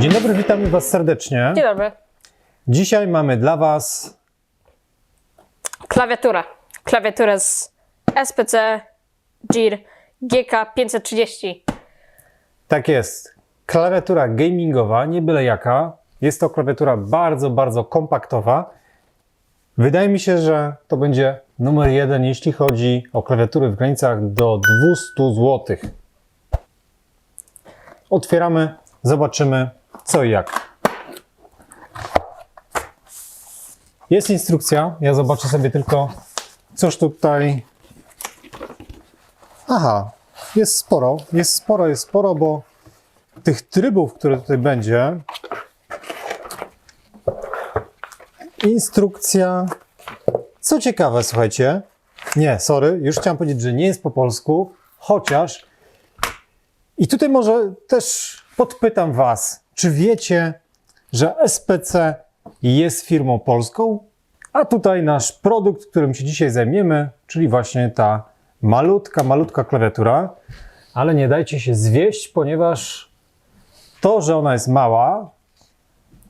Dzień dobry, witamy Was serdecznie. Dzień dobry. Dzisiaj mamy dla Was Klawiatura. Klawiatura z SPC GIR GK530. Tak jest. Klawiatura gamingowa, nie byle jaka. Jest to klawiatura bardzo, bardzo kompaktowa. Wydaje mi się, że to będzie numer jeden, jeśli chodzi o klawiatury w granicach do 200 zł. Otwieramy, zobaczymy co i jak. Jest instrukcja. Ja zobaczę sobie tylko, cóż tutaj. Aha, jest sporo. Jest sporo, jest sporo, bo tych trybów, które tutaj będzie. Instrukcja. Co ciekawe, słuchajcie. Nie, sorry, już chciałem powiedzieć, że nie jest po polsku, chociaż. I tutaj może też podpytam Was, czy wiecie, że SPC jest firmą polską? A tutaj nasz produkt, którym się dzisiaj zajmiemy, czyli właśnie ta malutka, malutka klawiatura. Ale nie dajcie się zwieść, ponieważ to, że ona jest mała,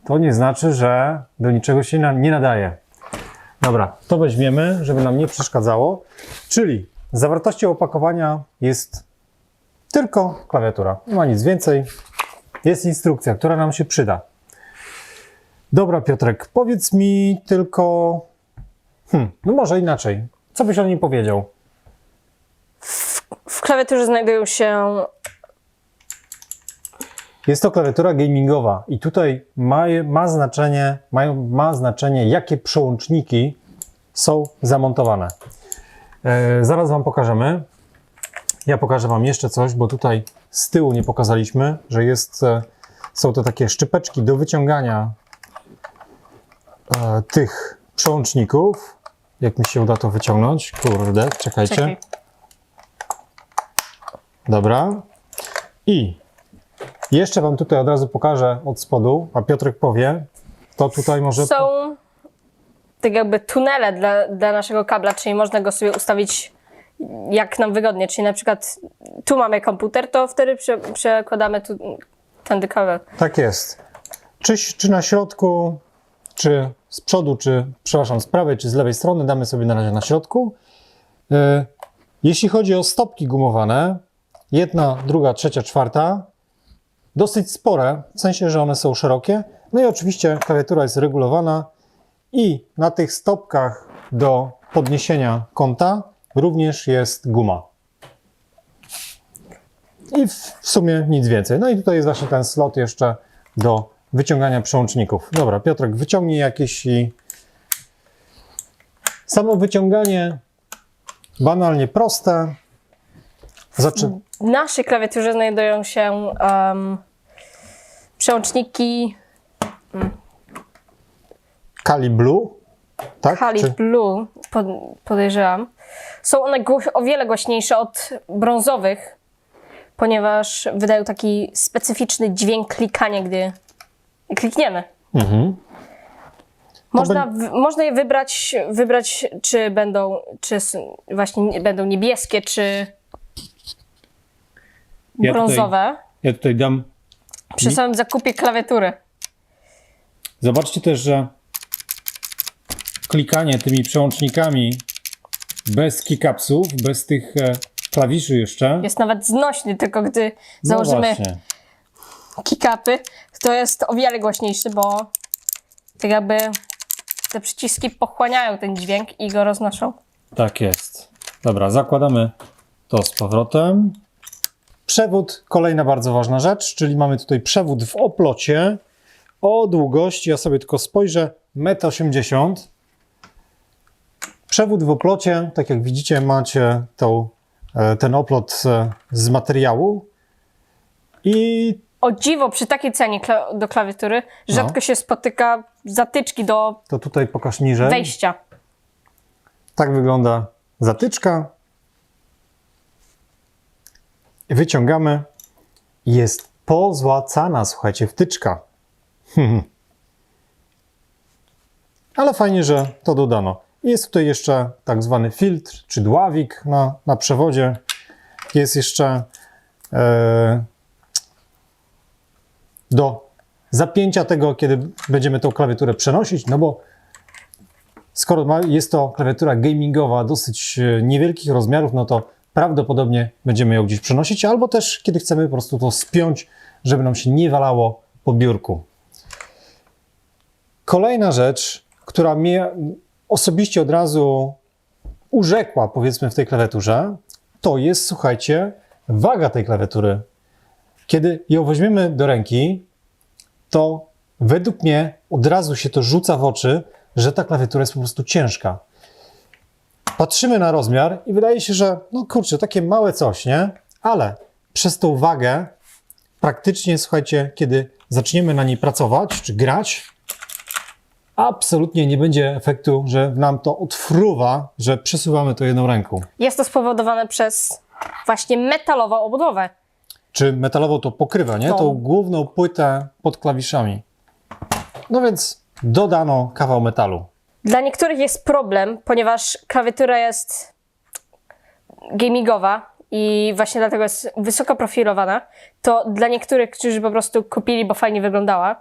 to nie znaczy, że do niczego się na- nie nadaje. Dobra, to weźmiemy, żeby nam nie przeszkadzało. Czyli zawartością opakowania jest tylko klawiatura. Nie ma nic więcej. Jest instrukcja, która nam się przyda. Dobra, Piotrek, powiedz mi tylko. Hmm, no może inaczej. Co byś o niej powiedział? W klawiaturze znajdują się Jest to klawiatura gamingowa i tutaj ma, ma, znaczenie, mają, ma znaczenie, jakie przełączniki są zamontowane. E, zaraz Wam pokażemy. Ja pokażę Wam jeszcze coś, bo tutaj z tyłu nie pokazaliśmy, że jest, e, są to takie szczypeczki do wyciągania e, tych przełączników. Jak mi się uda to wyciągnąć? Kurde, czekajcie. Czekaj. Dobra. I jeszcze Wam tutaj od razu pokażę od spodu, a Piotrek powie, to tutaj może... Są tak jakby tunele dla, dla naszego kabla, czyli można go sobie ustawić jak nam wygodnie. Czyli na przykład tu mamy komputer, to wtedy prze, przekładamy tu tędy kabel. Tak jest. Czy, czy na środku, czy z przodu, czy, przepraszam, z prawej, czy z lewej strony, damy sobie na razie na środku. E, Jeśli chodzi o stopki gumowane, jedna, druga, trzecia, czwarta, dosyć spore, w sensie, że one są szerokie. No i oczywiście klawiatura jest regulowana i na tych stopkach do podniesienia kąta również jest guma. I w sumie nic więcej. No i tutaj jest właśnie ten slot jeszcze do wyciągania przełączników. Dobra, Piotrek, wyciągnij jakieś i... Samo wyciąganie banalnie proste. Zaczy... W naszej klawiaturze znajdują się um, przełączniki Kali Blue, tak? Kali Czy- Blue, pod, podejrzewam. Są one o wiele głośniejsze od brązowych, ponieważ wydają taki specyficzny dźwięk klikania, gdy klikniemy. Mhm. Można, w, można je wybrać, wybrać, czy będą, czy właśnie nie- będą niebieskie, czy Ja tutaj- brązowe. Ja tutaj dam... Przy samym zakupie klawiatury. Zobaczcie też, że klikanie tymi przełącznikami bez keycapsów, bez tych e, klawiszy jeszcze. Jest nawet znośny, tylko gdy No założymy właśnie. kickupy, to jest o wiele głośniejszy, bo tak jakby te przyciski pochłaniają ten dźwięk i go roznoszą. Tak jest. Dobra, zakładamy to z powrotem. Przewód, kolejna bardzo ważna rzecz, czyli mamy tutaj przewód w oplocie o długości, ja sobie tylko spojrzę, 1,80 m. Przewód w oplocie, tak jak widzicie, macie tą, e, ten oplot e, z materiału i O dziwo, przy takiej cenie kla- do klawiatury rzadko No. się spotyka zatyczki do to tutaj pokaż niżej. wejścia. Tak wygląda zatyczka. Wyciągamy. Jest pozłacana, słuchajcie, wtyczka. Ale fajnie, że to dodano. Jest tutaj jeszcze tak zwany filtr czy dławik na, na przewodzie. Jest jeszcze e, do zapięcia tego, kiedy będziemy tą klawiaturę przenosić, no bo skoro ma, jest to klawiatura gamingowa dosyć e, niewielkich rozmiarów, no to prawdopodobnie będziemy ją gdzieś przenosić, albo też kiedy chcemy po prostu to spiąć, żeby nam się nie walało po biurku. Kolejna rzecz, która mnie osobiście od razu urzekła, powiedzmy, w tej klawiaturze, to jest, słuchajcie, waga tej klawiatury. Kiedy ją weźmiemy do ręki, to według mnie od razu się to rzuca w oczy, że ta klawiatura jest po prostu ciężka. Patrzymy na rozmiar i wydaje się, że no kurczę, takie małe coś, nie? Ale przez tą wagę praktycznie, słuchajcie, kiedy zaczniemy na niej pracować czy grać, absolutnie nie będzie efektu, że nam to odfruwa, że przesuwamy to jedną ręką. Jest to spowodowane przez właśnie metalową obudowę. Czy metalową to pokrywa, nie? No. Tą główną płytę pod klawiszami. No więc dodano kawał metalu. Dla niektórych jest problem, ponieważ klawiatura jest gamingowa i właśnie dlatego jest wysoko profilowana. To dla niektórych, którzy po prostu kupili, bo fajnie wyglądała,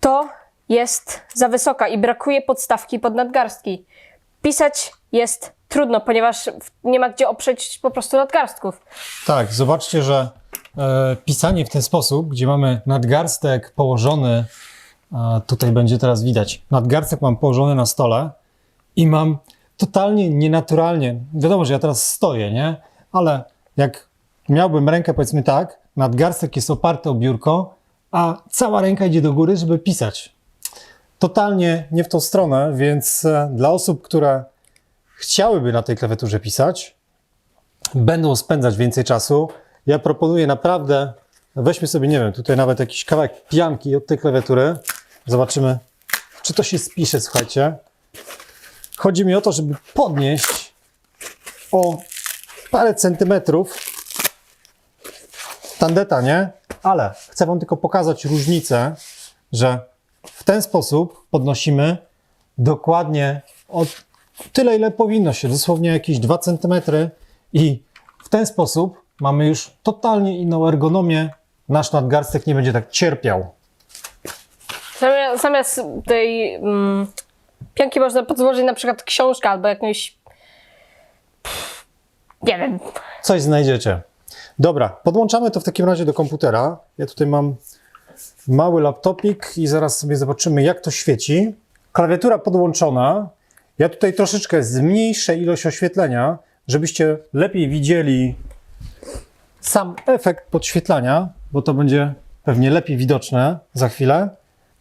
to jest za wysoka i brakuje podstawki pod nadgarstki. Pisać jest trudno, ponieważ nie ma gdzie oprzeć po prostu nadgarstków. Tak, zobaczcie, że e, pisanie w ten sposób, gdzie mamy nadgarstek położony, a tutaj będzie teraz widać, nadgarstek mam położony na stole i mam totalnie nienaturalnie, wiadomo, że ja teraz stoję, nie? Ale jak miałbym rękę, powiedzmy tak, nadgarstek jest oparty o biurko, a cała ręka idzie do góry, żeby pisać. Totalnie nie w tą stronę, więc e, dla osób, które chciałyby na tej klawiaturze pisać, będą spędzać więcej czasu. Ja proponuję naprawdę, weźmy sobie, nie wiem, tutaj nawet jakiś kawałek pianki od tej klawiatury. Zobaczymy, czy to się spisze, słuchajcie. Chodzi mi o to, żeby podnieść o parę centymetrów tandeta, nie? Ale chcę Wam tylko pokazać różnicę, że w ten sposób podnosimy dokładnie o tyle, ile powinno się, dosłownie jakieś 2 cm i w ten sposób mamy już totalnie inną ergonomię. Nasz nadgarstek nie będzie tak cierpiał. Zamiast, zamiast tej mm, pianki można podłożyć na przykład książkę albo jakąś. pff, Nie wiem. Coś znajdziecie. Dobra, podłączamy to w takim razie do komputera. Ja tutaj mam mały laptopik i zaraz sobie zobaczymy, jak to świeci. Klawiatura podłączona. Ja tutaj troszeczkę zmniejszę ilość oświetlenia, żebyście lepiej widzieli sam efekt podświetlania, bo to będzie pewnie lepiej widoczne za chwilę.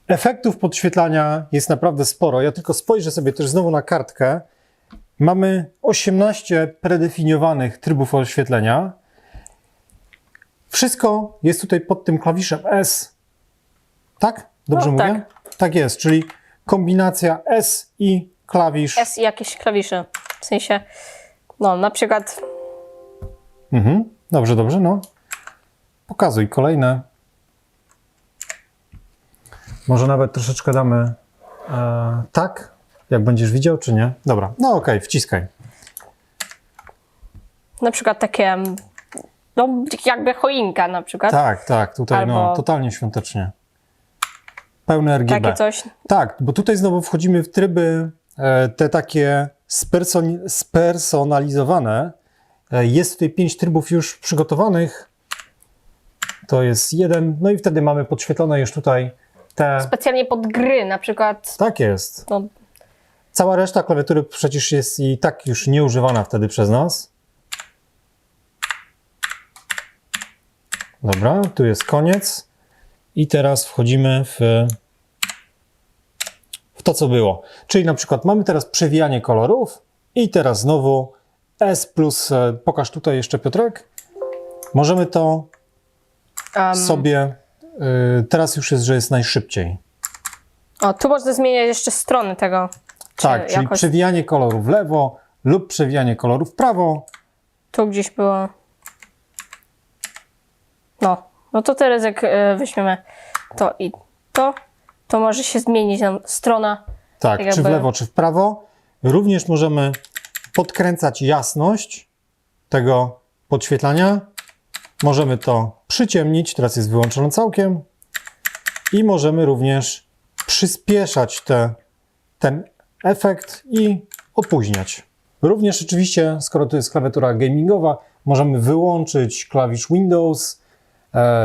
Efektów podświetlania jest naprawdę sporo. Ja tylko spojrzę sobie też znowu na kartkę. Mamy 18 predefiniowanych trybów oświetlenia. Wszystko jest tutaj pod tym klawiszem S. Tak? Dobrze No, mówię? Tak. jest, czyli kombinacja S i klawisz. S i jakieś klawisze. W sensie, no na przykład Mhm. Dobrze, dobrze, no. Pokazuj kolejne. Może nawet troszeczkę damy e, tak, jak będziesz widział, czy nie? Dobra, no okej, wciskaj. na przykład takie, mm, no jakby choinka na przykład. Tak, tak, tutaj no, Albo- totalnie świątecznie. Pełne RGB. Takie coś. Tak, bo tutaj znowu wchodzimy w tryby e, te takie sperson, spersonalizowane. E, jest tutaj pięć trybów już przygotowanych. To jest jeden, no i wtedy mamy podświetlone już tutaj te. Specjalnie pod gry, na przykład. Tak jest. No, Cała reszta klawiatury przecież jest i tak już nieużywana wtedy przez nas. Dobra, tu jest koniec. I teraz wchodzimy w, w to, co było. Czyli na przykład mamy teraz przewijanie kolorów i teraz znowu S plus, e, pokaż tutaj jeszcze Piotrek. Możemy to um, sobie, y, teraz już jest, że jest najszybciej. o, tu można zmieniać jeszcze strony tego. Tak, czy czyli jakoś- przewijanie koloru w lewo lub przewijanie koloru w prawo. Tu gdzieś było. No, no to teraz jak e, weźmiemy to i to, to może się zmienić nam strona. Tak, Tak czy w lewo, czy w prawo. Również możemy podkręcać jasność tego podświetlania. Możemy to przyciemnić, teraz jest wyłączone całkiem. i możemy również przyspieszać te, ten efekt i opóźniać. Również oczywiście, skoro to jest klawiatura gamingowa, możemy wyłączyć klawisz Windows,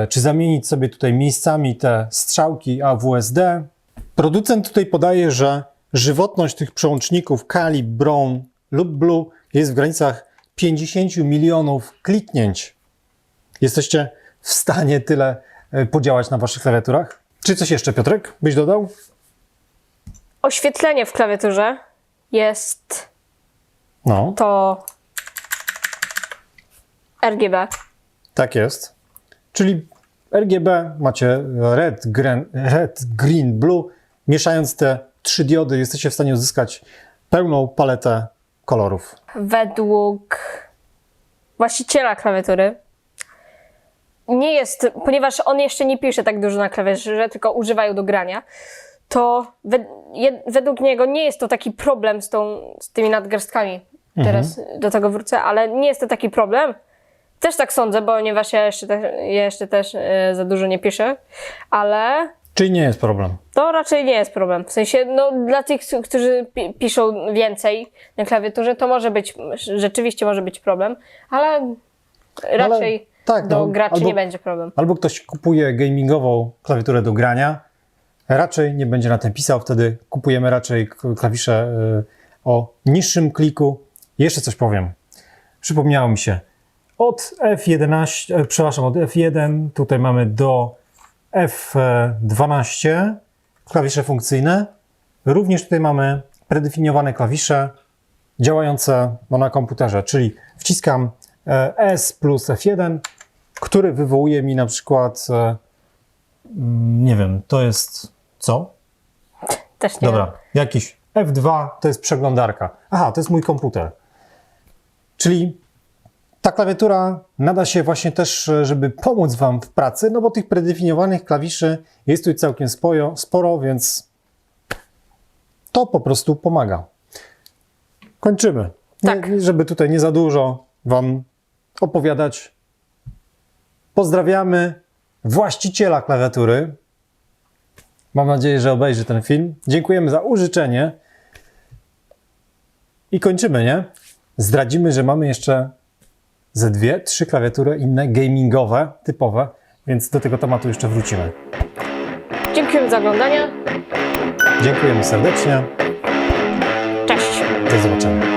czy zamienić sobie tutaj miejscami te strzałki AWSD. Producent tutaj podaje, że żywotność tych przełączników Kali, Brown lub Blue jest w granicach 50 milionów kliknięć. Jesteście w stanie tyle e, podziałać na waszych klawiaturach? Czy coś jeszcze, Piotrek, byś dodał? Oświetlenie w klawiaturze jest No, to RGB. tak jest. Czyli RGB macie red, green, red, green, blue. Mieszając te trzy diody, jesteście w stanie uzyskać pełną paletę kolorów. według właściciela klawiatury nie jest, ponieważ on jeszcze nie pisze tak dużo na klawiaturze, tylko używa ją do grania, to według niego nie jest to taki problem z, tą, z tymi nadgarstkami. Teraz do tego wrócę, ale nie jest to taki problem. Też tak sądzę, ponieważ ja jeszcze, te, ja jeszcze też e, za dużo nie piszę, ale Czyli nie jest problem. to raczej nie jest problem. W sensie, no, dla tych, którzy pi- piszą więcej na klawiaturze, to może być, rzeczywiście może być problem, ale raczej tak, do no, graczy albo- nie będzie problem. Albo ktoś kupuje gamingową klawiaturę do grania, raczej nie będzie na tym pisał, wtedy kupujemy raczej k- klawisze y, o niższym kliku. Jeszcze coś powiem. Przypomniało mi się. Od F11, e, przepraszam, od F1 tutaj mamy do F12 klawisze funkcyjne. Również tutaj mamy predefiniowane klawisze działające no, na komputerze, czyli wciskam e, S plus F1, który wywołuje mi na przykład, e, mm, nie wiem, to jest co? Też nie Dobra, wiem. jakiś F2 to jest przeglądarka. Aha, to jest mój komputer. Czyli ta klawiatura nada się właśnie też, e, żeby pomóc Wam w pracy, no bo tych predefiniowanych klawiszy jest tu całkiem sporo, sporo więc to po prostu pomaga. Kończymy. Tak. Nie, żeby tutaj nie za dużo Wam opowiadać. Pozdrawiamy właściciela klawiatury. Mam nadzieję, że obejrzy ten film. Dziękujemy za użyczenie. I kończymy, nie? Zdradzimy, że mamy jeszcze ze dwie, trzy klawiatury inne, gamingowe, typowe, więc do tego tematu jeszcze wrócimy. Dziękujemy za oglądanie. Dziękujemy serdecznie. Cześć! Do zobaczenia.